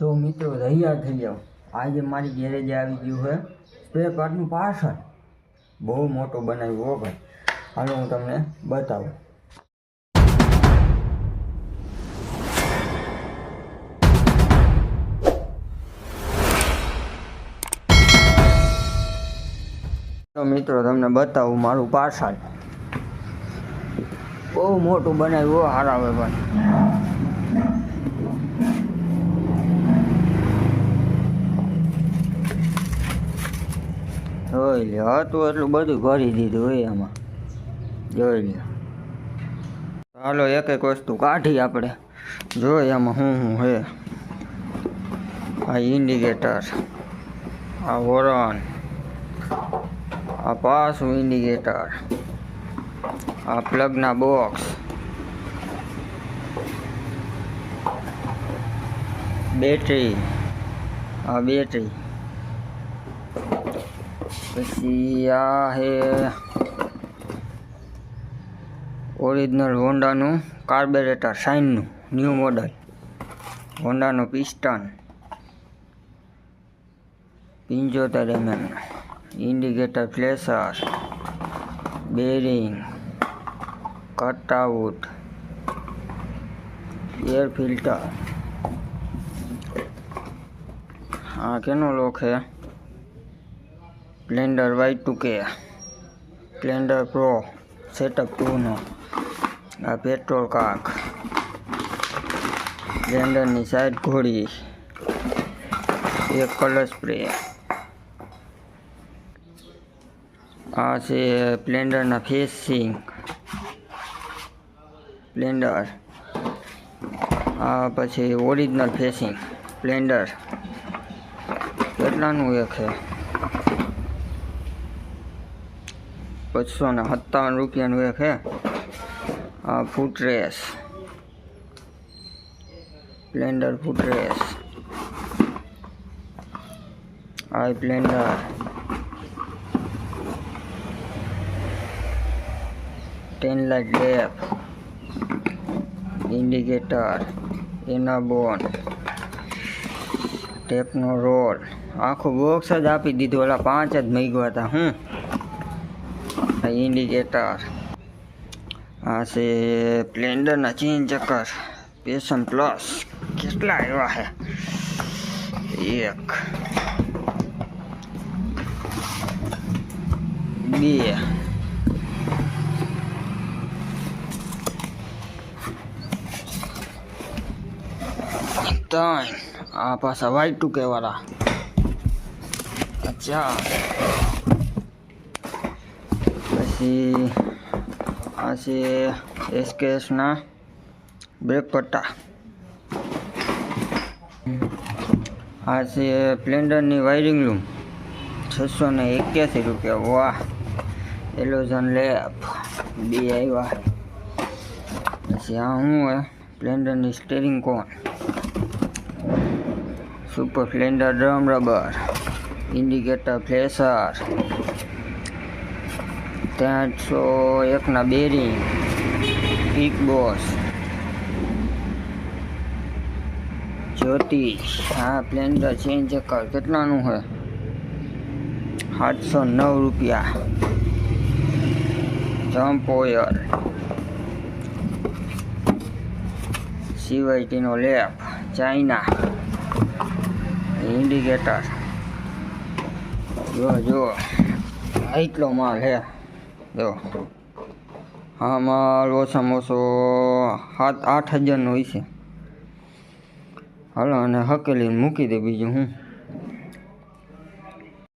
તો મિત્રો, તૈયાર થઈ જાઓ. આજે મારી ગેરેજે આવી ગયું છે. સ્પેર પાર્ટનું પાર્સલ. બહુ મોટું બનાવ્યું હો ભાઈ. હાલો હું તમને બતાવું. તો મિત્રો, તમને બતાવું મારું પાર્સલ. બહુ મોટું બનાવ્યું હો હારાવે ભાઈ જોઈ લે હતું એટલું બધું ભરી દીધું હોય એમાં. જોઈ લે ચાલો, એક એક વસ્તુ કાઢી આપણે. જોઈએ એમાં શું શું હે. આ ઇન્ડિકેટર આ વોરન, આ પાછું ઇન્ડિકેટર આ પ્લગના બોક્સ બેટરી આ બેટરી પછી આ હે ઓરિજિનલ હોન્ડાનું કાર્બોરેટર શાઇનનું ન્યૂ મોડલ. હોન્ડાનું પિસ્ટન. પંચોતેર MM. Indicator flasher. Bearing. Cutout. Air filter. આ કેનો લોક છે સ્પ્લેન્ડર વાય ટુ કે સ્પ્લેન્ડર પ્રો સેટઅપ ટુનો આ પેટ્રોલ કાક સ્પ્લેન્ડરની સાઈડ ઘોડી, એક કલર સ્પ્રે આ છે સ્પ્લેન્ડરના ફેસિંગ સ્પ્લેન્ડર આ પછી ઓરિજિનલ ફેસિંગ સ્પ્લેન્ડર કેટલાનું એક છે? બસો ને સત્તાવન રૂપિયાનું એક છે આ ફૂટરેસ સ્પ્લેન્ડર ફૂટરેસ આ સ્પ્લેન્ડર ટેન લાઇટ લેપ ઇન્ડિકેટર એના બોન ટેપનો રોલ આખું બોક્સ જ આપી દીધું ઓલા પાંચ જ મગ્યા હતા હું આ ઇન્ડિકેટર આ છે સ્પ્લેન્ડરના ચેન ચક્કર પેશન પ્લસ કેટલા એવા છે એક બે ત્રણ આ પાછા વાય ટુ કે વાળા ચાર પછી આ છે એસકેએસના બ્રેક પટ્ટા આ છે સ્પ્લેન્ડરની વાયરિંગ રૂમ. છસો ને એક્યાસી રૂપિયા. વાહ. એલોઝન લેપ બે આવ્યા પછી આ શું હે? સ્પ્લેન્ડરની steering cone super Splendor drum rubber. Indicator flasher. ત્રણસો એકના બેરિંગ બિગ બોસ. જ્યોતિ હા, પ્લેન્ડર ચેન્જ કર, કેટલાનું છે સાતસો નવ રૂપિયા. જમ્પોયર સીવાયટીનો લેપ, ચાઇના. ઇન્ડિકેટર જો જો એટલો માલ હે. જો. માલ ઓછામાં ઓછો સાત આઠ હજારનો હોય છે. હાલો, અને હકેલીને મૂકી દે બીજું હું.